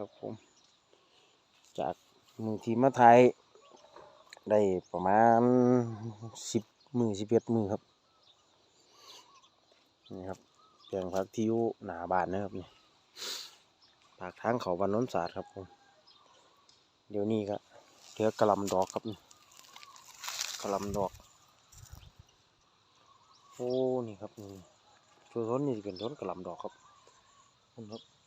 ครับผม จากมือทีมาไทยได้ประมาณสิบมือสิบเอ็ดมือครับ นี่ครับแปลงผักที่อยู่หน้าบ้านนะครับนี่ปากทางเขาบ้านน้นศาสตร์ครับผม เดี๋ยวนี้ก็เหลือกระลำดอกครับกระลำดอกโอ้นี่ครับนี่ช่วต้นนี่เป็นต้นกระลำดอกครับคุณครับ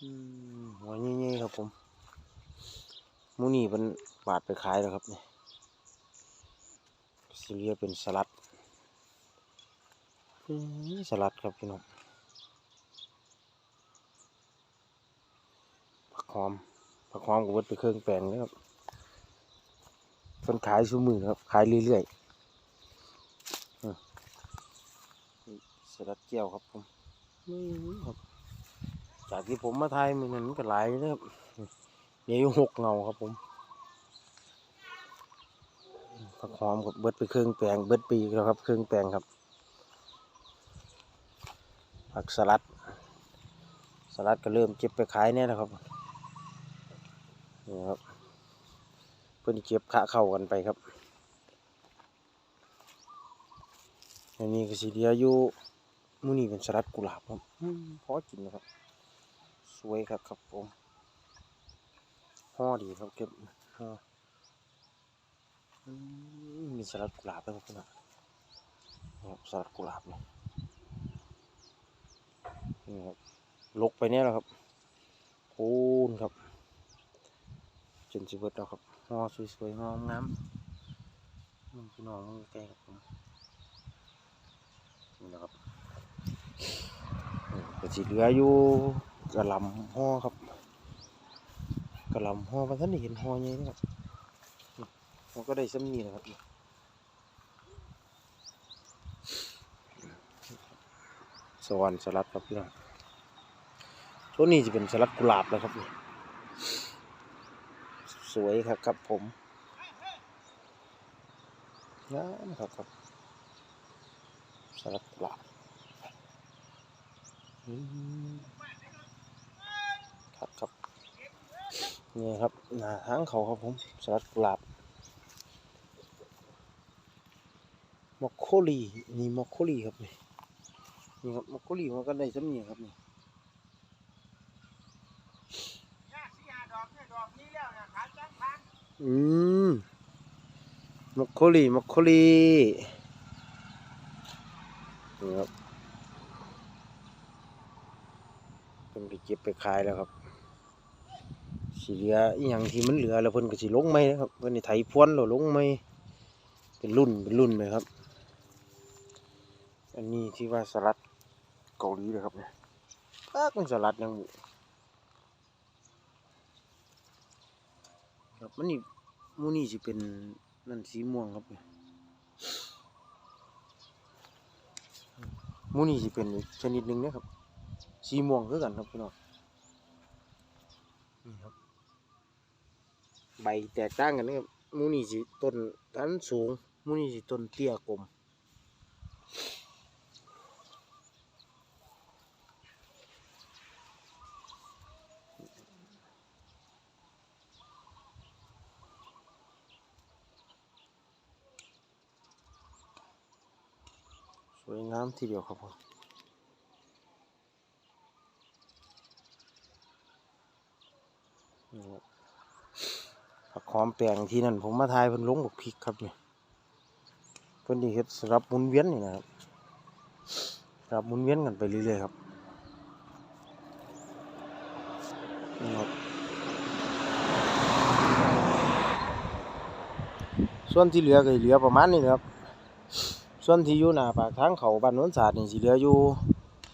หัวเงี้ยครับผมมูนี่เป็นบาดไปขายแล้วครับเนี่สิเรียเป็นสลัดอืมสลัดครับพี่น้องผักหอมผักหอมก็เบิดไปเครื่องแปลงเลยครับเพิ่นขายชูมือครับขายเรื่อยๆอืมสลัดแก้วครับผมนี่ครับ จากที่ผมมาไทยมันนั้นก็หลายนะครับมีอยู่หกเงาครับผมผักหอมกับเบิดไปเครื่องแปลงเบิดปีแล้วครับเครื่องแปลงครับ ผักสลัด สลัดก็เริ่มเก็บไปขายเนี่ยนะครับนี่ครับเพื่อนเก็บขะเข้ากันไปครับอันนี้ก็สีเดียอยู่มื้อนี้เป็นสลัดกุหลาบครับอืมพอกินนะครับ สวยครับครับผมห่อดีครับเก็บห่อมีสลัดกุหลาบด้วยครับพี่น้องนี่ครับสลัดกุหลาบเนี่ยนี่ครับลกไปเนี่ยแหละครับโอ้นครับจนสิเบิดแล้วครับห่อสวยๆงามงามๆนี่พี่น้องใกล้ครับผมนี่นะครับนี่ก็สิเหลืออยู่ กระหลำห่อครับกระหลำห่อมาท่านได้เห็นห่อใหญ่นะครับมันก็ได้ซ้ำนี่นะครับสวรรค์สลัดครับพี่น้องตัวนี้จะเป็นสลัดกุหลาบแล้วครับนี่สวยครับครับผมงามครับครับสลัดกุหลาบอืมครับครับ นี่ครับหน้าทางเขาครับผมสลัดกุหลาบมอคโคลีนี่มอคโคลีครับนี่นี่ครับมอคโคลีมันก็ได้สำเนียงครับนี่อืมมอคโคลีมอคโคลีนี่ครับเป็นไปเก็บไปขายแล้วครับ สีเหลืออหย่างที่มันเหลือแล้วเพิ่นก็สิลงไหมนะครับเพิ่นนี่ไถพวนแล้วลงไหมเป็นรุ่นเป็นรุ่นไหมครับ อันนี้ที่ว่าสลัดเกาหลีเลยครับเนี่ยป้าเป็นสลัดยังอยู่ครับมันนี่มูนี่สิเป็นนั่นสีม่วงครับเนี่ยมูนี่สิเป็นชนิดหนึ่งนะครับสีม่วงคือกันครับพี่น้องนี่ครับ ใบแตกต่างกันนะครับหมูนี่สิต้นทันสูงหมูนี่สิต้นเตี้ยกลมสวยงามทีเดียวครับผมนี่ครับ ผักหอมแปลงที่นั่นผมมาทายเพิ่นลงบักพริกครับเนี่ยเพิ่นดีเฮ็ดสำหรับหมุนเวียนนี่นะครับสำหรับหมุนเวียนกันไปเรื่อยๆครับนี่ครับส่วนที่เหลือก็เหลือประมาณนี้นะครับ ส่วนที่อยู่หน้าปากทางเขาบ้านโน้นศาสตร์นี่สิเหลืออยู่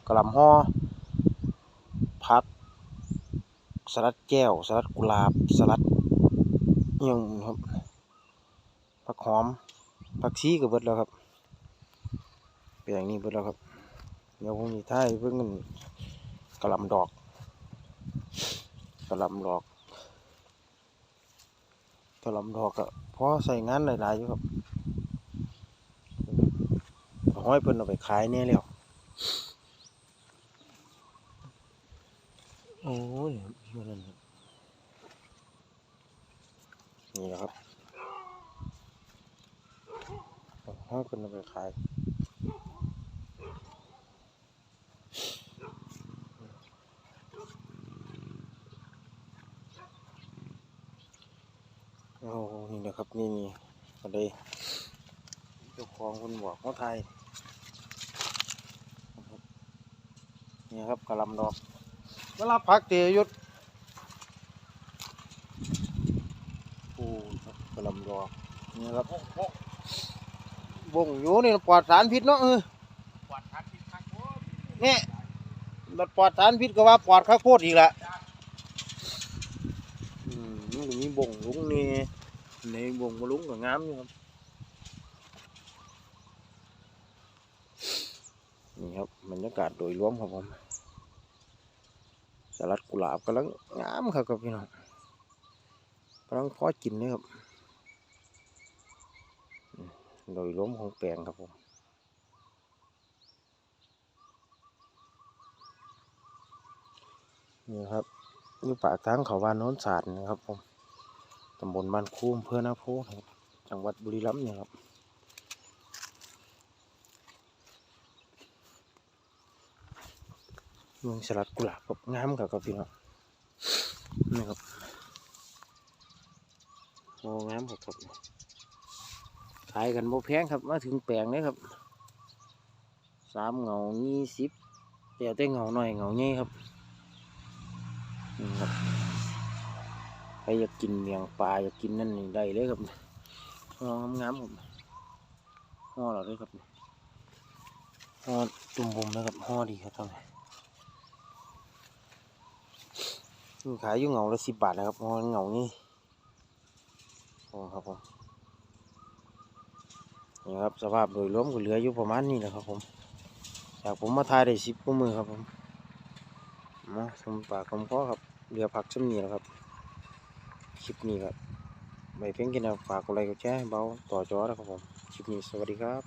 กะล่ำห่อผักสลัดแก้วสลัดกุหลาบสลัด อิหยังครับผักหอมผักชีก็เบิดแล้วครับเป็นอย่างนี้เบิดแล้วครับ เดี๋ยวผมมีท้ายเพิ่งกันกะลำดอกกะลำดอกกะลำดอกก็พอใส่งานหลายๆอยู่ครับห้อยเพิ่นเอาไปขายแน่แล้วโอ้ยมันนั่น นี่นะครับเอาห้าคนเอาไปขายโอ้นี่นะครับนี่นี่อะไรเจ้าของคนบอกเขาไทยนี่ครับกระลำดอกมารับพักเตยยุทธโอ้ครับ กระหลำดอกนี่ครับโอ้โหวงอยู่นี่ปลอดสารพิษเนาะเออปวดทัดพิษทักโอ้ยเนี่ยบัดปลอดสารพิษก็ว่าปลอดข้าวโพดอีกละอืมมันก็มีบ่งลุงนี่ในบ่งมาลุงก็งามอยู่ครับนี่ครับบรรยากาศโดยรวมครับผมสลัดกุหลาบกำลังงามครับครับพี่น้องกำลังพอกินเลยครับอืม โดยรวมของแปลงครับผมนี่ครับอยู่ป่ากทางเขาวานโน้นศาสตร์นะครับผมตำบลบ้านคูอำเภอนาโพนะครับจังหวัดบุรีรัมย์เนี่ยครับเมืองสลัดกุหลาบครับงามครับครับพี่น้องนี่ครับโอ้งามครับครับ ขายกันโมแพงครับ มาถึงแปลงเลยครับสามเหงายี่สิบแต่แต่เหงาหน่อยเหงาใหญ่ครับนี่ครับใครอยากกินเมียงปลาอยากกินนั่นนี่ได้เลยครับห่องามๆครับห่อเราด้วยครับห่อจุ่มบุมนะครับห่อดีครับท่านนี่ขายอยู่เหงาละสิบบาทนะครับห่อเหงานี่โอ้ครับผม นี่ครับสภาพโดยรวมก็เหลืออยู่ประมาณนี้แหละครับผมจากผมมาทายได้สิบกว่ามือครับผมมาสมปากคมข้อครับเรือผักช่ำนี้แล้วครับคลิปนี้ครับใบเพียงกินฝากอะไรก็แช่เบาต่อจอนะครับผมคลิปนี้สวัสดีครับ